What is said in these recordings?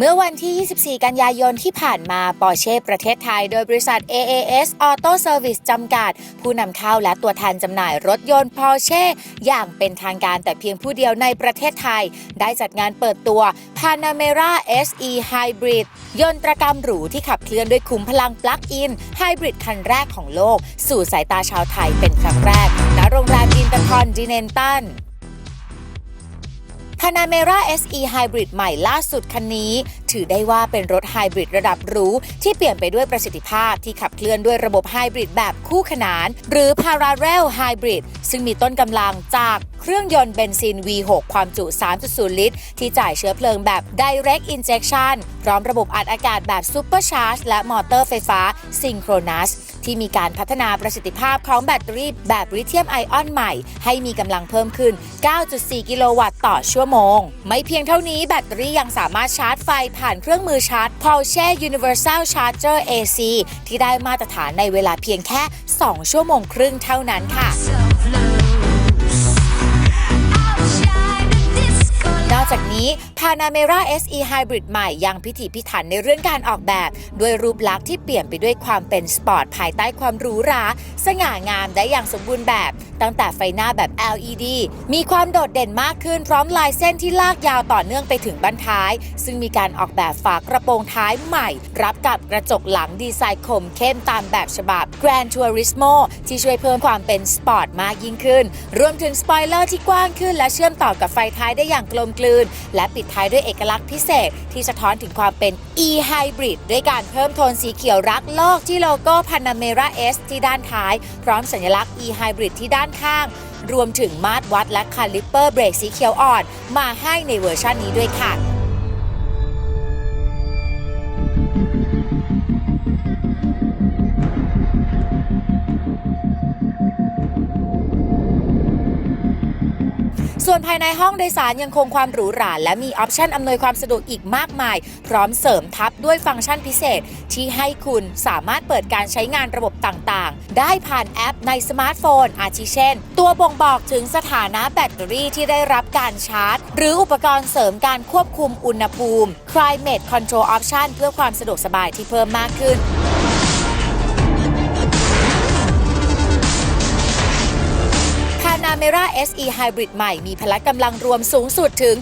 เมื่อวันที่ 24 กันยายนที่ผ่านมาปอร์เช่ประเทศไทย โดยบริษัท AAS Auto Service จำกัด ผู้นำเข้าและตัวแทนจำหน่ายรถยนต์ปอร์เช่อย่างเป็นทางการแต่เพียงผู้เดียวในประเทศไทย ได้จัดงานเปิดตัว Panamera SE Hybrid ยนตรกรรมหรูที่ขับเคลื่อนด้วยขุมพลังปลั๊กอินไฮบริดคันแรกของโลก สู่สายตาชาวไทยเป็นครั้งแรกณโรงแรมอินเตอร์คอนดิเนนตัน Panamera SE Hybrid ใหม่ล่าสุดคันนี้ ถือได้ว่าเป็นรถไฮบริดระดับหรูที่เปลี่ยนไปด้วยประสิทธิภาพที่ขับเคลื่อนด้วยระบบไฮบริดแบบคู่ขนาน หรือ Parallel Hybrid ซึ่งมีต้นกำลังจากเครื่องยนต์เบนซิน V6 ความจุ 3.0 ลิตร ที่จ่ายเชื้อเพลิงแบบ Direct Injection พร้อมระบบอัดอากาศแบบ Supercharge และมอเตอร์ไฟฟ้า Synchronous ที่มีการพัฒนาประสิทธิภาพของแบตเตอรี่แบบลิเธียมไอออนใหม่ ให้มีกำลังเพิ่มขึ้น 9.4 กิโลวัตต์ต่อชั่วโมง ไม่เพียงเท่านี้แบตเตอรี่ยังสามารถชาร์จไฟผ่านเครื่องมือชาร์จ Porsche Universal Charger AC ที่ได้มาตรฐานในเวลาเพียงแค่ 2 ชั่วโมงครึ่งเท่านั้นค่ะ น จากนี้ Panamera SE Hybrid ใหม่ยังพิถีพิถันในเรื่องการออกแบบ ด้วยรูปลักษณ์ที่เปลี่ยนไปด้วยความเป็นสปอร์ตภายใต้ความหรูหรา สง่างามได้อย่างสมบูรณ์แบบ ตั้งแต่ไฟหน้าแบบ LED มีความโดดเด่นมากขึ้นพร้อมลายเส้นที่ลากยาวต่อเนื่องไปถึงบั้นท้าย ซึ่งมีการออกแบบฝากระโปรงท้ายใหม่ รับกับกระจกหลังดีไซน์คมเข้มตามแบบฉบับ Gran Turismo ที่ช่วยเพิ่มความเป็นสปอร์ตมากยิ่งขึ้น รวมถึงสปอยเลอร์ที่กว้างขึ้นและเชื่อมต่อกับไฟท้ายได้อย่างกลมกลืนและปิดท้ายด้วยเอกลักษณ์พิเศษที่สะท้อนถึงความเป็น e-hybrid ด้วยการเพิ่มโทนสีเขียวรักโลกที่โลโก้ Panamera S ที่ด้านท้าย พร้อมสัญลักษณ์ e-hybrid ที่ด้านข้าง รวมถึงมาตรวัดและคาลิปเปอร์เบรกสีเขียวอ่อน มาให้ในเวอร์ชันนี้ด้วยค่ะ ส่วนภายในห้องโดยสารยังคงความหรูหราและมีออปชันอำนวยความสะดวกอีกมากมาย พร้อมเสริมทับด้วยฟังก์ชันพิเศษ ที่ให้คุณสามารถเปิดการใช้งานระบบต่างๆ ได้ผ่านแอปในสมาร์ทโฟน อาทิเช่น ตัวบ่งบอกถึงสถานะแบตเตอรี่ที่ได้รับการชาร์จ หรืออุปกรณ์เสริมการควบคุมอุณหภูมิ Climate Control Option เพื่อความสะดวกสบายที่เพิ่มมากขึ้น Panamera SE Hybrid ใหม่มีพละกำลังรวมสูงสุดถึง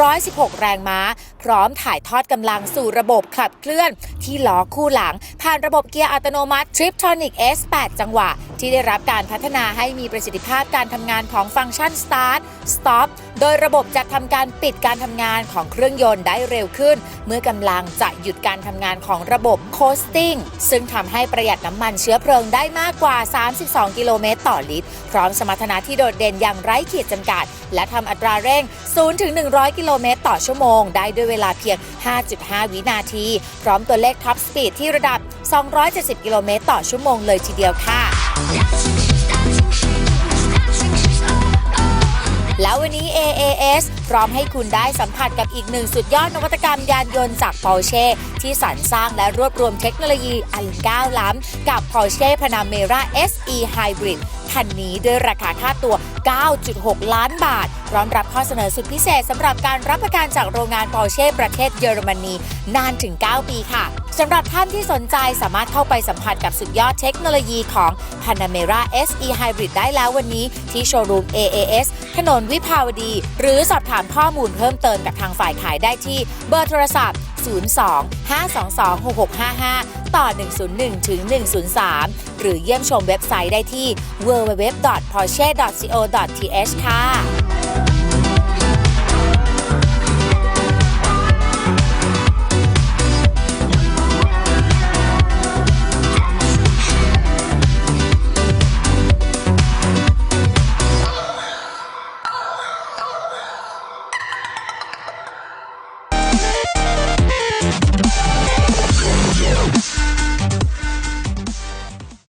416 แรงม้า พร้อมถ่ายทอดกำลังสู่ระบบขับเคลื่อนที่ล้อคู่หลัง ผ่านระบบเกียร์อัตโนมัติ Triptronic S 8 จังหวะ ที่ได้รับการพัฒนาให้มีประสิทธิภาพการทำงานของฟังก์ชัน Start Stop โดยระบบจะทำการปิดการทำงานของเครื่องยนต์ได้เร็วขึ้น เมื่อกำลังจะหยุดการทำงานของระบบ Coasting ซึ่งทำให้ประหยัดน้ำมันเชื้อเพลิงได้มากกว่า 32 กิโลเมตรต่อลิตร พร้อมสมรรถนะที่โดดเด่นอย่างไร้ขีดจำกัด และทำอัตราเร่ง0ถึง100 กิโลเมตรต่อชั่วโมง ได้ด้วยเวลาเพียง 5.5 วินาที พร้อมตัวเลขท็อปสปีดที่ระดับ 270 กิโลเมตรต่อชั่วโมงเลยทีเดียวค่ะ แล้ววันนี้ AAS พร้อมให้คุณได้สัมผัสกับอีกหนึ่งสุดยอดนวัตกรรมยานยนต์จาก Porsche ที่สรรสร้างและรวบรวมเทคโนโลยีอันก้าวล้ำกับ Porsche Panamera SE Hybrid คันนี้ด้วยราคาค่าตัว 9.6 ล้านบาท พร้อมรับข้อเสนอสุดพิเศษสำหรับการรับประกันจากโรงงาน Porsche ประเทศเยอรมนี นานถึง 9 ปีค่ะสำหรับท่านที่สนใจสามารถเข้าไปสัมผัสกับสุดยอดเทคโนโลยีของ Panamera SE Hybrid ได้แล้ววันนี้ ที่โชว์รูม AAS ถนนวิภาวดี หรือสอบถามข้อมูลเพิ่มเติมกับทางฝ่ายขายได้ที่เบอร์โทรศัพท์ 02 522 6655 ต่อ 101 ถึง 103 หรือเยี่ยมชมเว็บไซต์ได้ที่ www.porsche.co.th ค่ะ